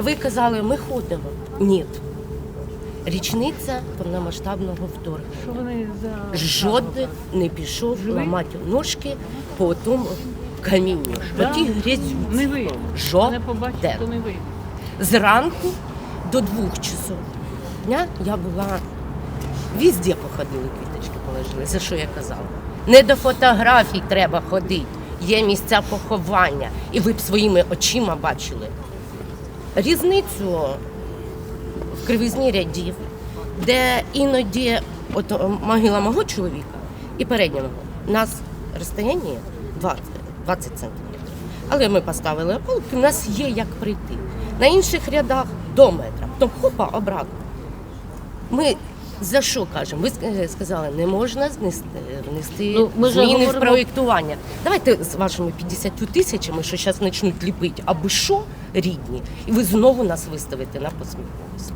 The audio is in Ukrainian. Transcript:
Ви казали, ми ходимо. Ні. Річниця повномасштабного вторгнення. Вони за Жоден не пішов ламати ножки по тому камінню, по Да. тій грязюці. не ви? Мене Жоден. побачить, то не ви. Зранку до двох часов дня я була везде походили, квіточки положили. За що я казала? Не до фотографій треба ходити. Є місця поховання. І ви б своїми очима бачили різницю в кривизні рядів, де іноді от могила мого чоловіка і переднього у нас розстояння 20, 20 сантиметрів. Але ми поставили полки, у нас є як прийти. На інших рядах до метра. Потім хопа, обратно. Ми за що кажемо? Ви сказали, не можна знести, внести Ну, ми зміни в проєктування. Давайте з вашими 50 тисячами, що зараз почнуть ліпити, аби що рідні, і ви знову нас виставите на посміховість.